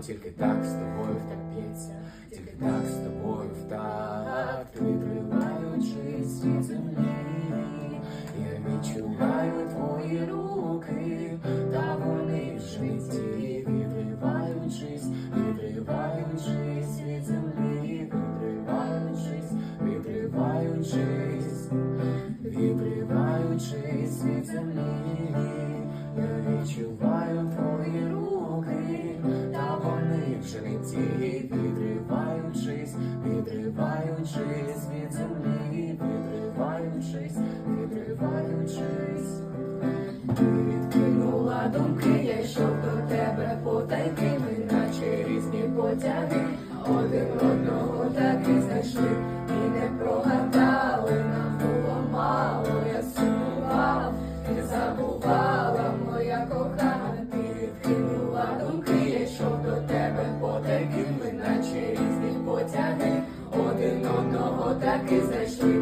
тільки так з тобою втап'ється, тільки так з тобою в такт, відриваючись від землі, я відчуваю твої руки, та вони в житті, відриваючись, відриваючись від землі, відриваючись, відриваючись, відриваючись від землі, житті, відриваючись, відриваючись від землі, відриваючись, відриваючись. Ти відкинула думки, я йшов до тебе потайки, ми наче різні потяги, один одного так і знайшли.